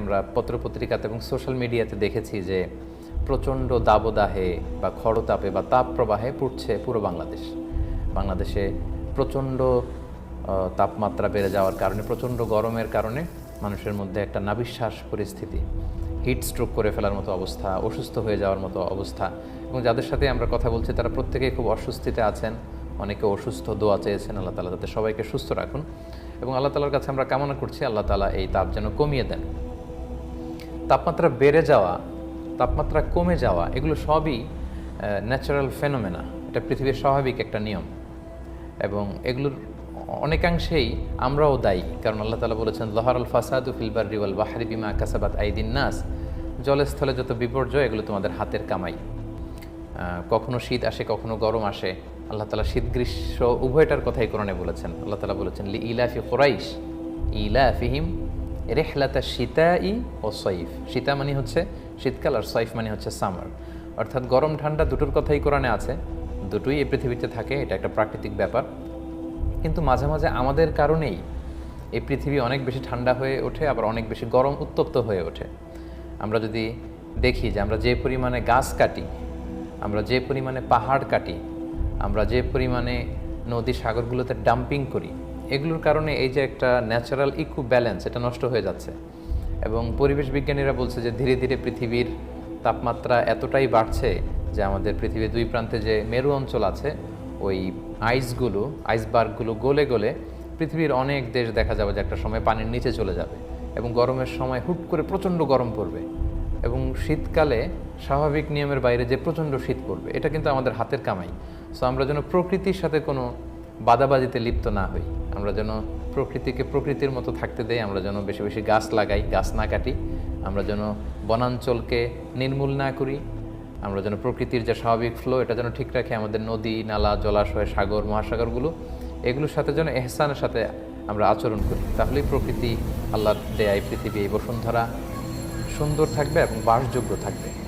আমরা পত্রপত্রিকাতে এবং সোশ্যাল মিডিয়াতে দেখেছি যে প্রচণ্ড দাবদাহে বা খড়তাপে বা তাপ প্রবাহে পুড়ছে পুরো বাংলাদেশ। বাংলাদেশে প্রচণ্ড তাপমাত্রা বেড়ে যাওয়ার কারণে, প্রচণ্ড গরমের কারণে মানুষের মধ্যে একটা নাবিশ্বাস পরিস্থিতি হিট স্ট্রোক করে ফেলার মতো অবস্থা, অসুস্থ হয়ে যাওয়ার মতো অবস্থা এবং যাদের সাথে আমরা কথা বলছি তারা প্রত্যেকেই খুব অস্বস্তিতে আছেন। অনেকে অসুস্থ, দোয়া চেয়েছেন, আল্লাহ তালা তাদের সবাইকে সুস্থ রাখুন এবং আল্লাহ তালার কাছে আমরা কামনা করছি, আল্লাহ তালা এই তাপ যেন কমিয়ে দেন। তাপমাত্রা বেড়ে যাওয়া, তাপমাত্রা কমে যাওয়া, এগুলো সবই ন্যাচারাল ফেনোমেনা এটা পৃথিবীর স্বাভাবিক একটা নিয়ম। এবং এগুলোর অনেকাংশেই আমরাও দায়ী। কারণ আল্লাহ তালা বলেছেন, লহার আল ফাসাদু ফিলবার রিওয়াল বাহারি বিমা কাসাবাত আইদিন নাস। জলস্থলে যত বিপর্যয়, এগুলো তোমাদের হাতের কামাই। কখনো শীত আসে, কখনো গরম আসে। আল্লাহ তালা শীত গ্রীষ্ম উভয়টার কথাই কোরআনে বলেছেন। আল্লাহ তালা বলেছেন, লি ইলাফি কোরাইশ, ইলাফিহিম রেহলাতা সীতা ই ও সৈফ সীতা মানে হচ্ছে শীতকাল আর সৈফ মানে হচ্ছে সামার। অর্থাৎ গরম, ঠান্ডা দুটোর কথাই কোরআনে আছে। দুটোই এই পৃথিবীতে থাকে, এটা একটা প্রাকৃতিক ব্যাপার। কিন্তু মাঝে মাঝে আমাদের কারণেই এই পৃথিবী অনেক বেশি ঠান্ডা হয়ে ওঠে, আবার অনেক বেশি গরম উত্তপ্ত হয়ে ওঠে। আমরা যদি দেখি যে আমরা যে পরিমাণে গাছ কাটি, আমরা যে পরিমাণে পাহাড় কাটি, আমরা যে পরিমাণে নদী সাগরগুলোতে ডাম্পিং করি এগুলোর কারণে এই যে একটা ন্যাচারাল ইকু ব্যালেন্স এটা নষ্ট হয়ে যাচ্ছে। এবং পরিবেশ বিজ্ঞানীরা বলছে যে ধীরে ধীরে পৃথিবীর তাপমাত্রা এতটাই বাড়ছে যে আমাদের পৃথিবীর দুই প্রান্তে যে মেরু অঞ্চল আছে, ওই আইসগুলো আইসবার্গগুলো গলে গলে পৃথিবীর অনেক দেশ দেখা যাবে যে একটা সময় পানির নিচে চলে যাবে এবং গরমের সময় হুট করে প্রচণ্ড গরম পড়বে এবং শীতকালে স্বাভাবিক নিয়মের বাইরে যে প্রচণ্ড শীত পড়বে, এটা কিন্তু আমাদের হাতের কামাই। সো আমরা যেন প্রকৃতির সাথে কোনো বাদাবাজিতে লিপ্ত না হই। আমরা যেন প্রকৃতিকে প্রকৃতির মতো থাকতে দেই, আমরা যেন বেশি বেশি গাছ লাগাই, গাছ না কাটি, আমরা যেন বনাঞ্চলকে নির্মূল না করি, আমরা যেন প্রকৃতির যে স্বাভাবিক ফ্লো এটা যেন ঠিক রাখি, আমাদের নদী, নালা, জলাশয়, সাগর, মহাসাগরগুলো, এগুলোর সাথে যেন এহসানের সাথে আমরা আচরণ করি। তাহলেই প্রকৃতি আল্লাহর দেয় পৃথিবী এই বসুন্ধরা সুন্দর থাকবে এবং বাসযোগ্য থাকবে।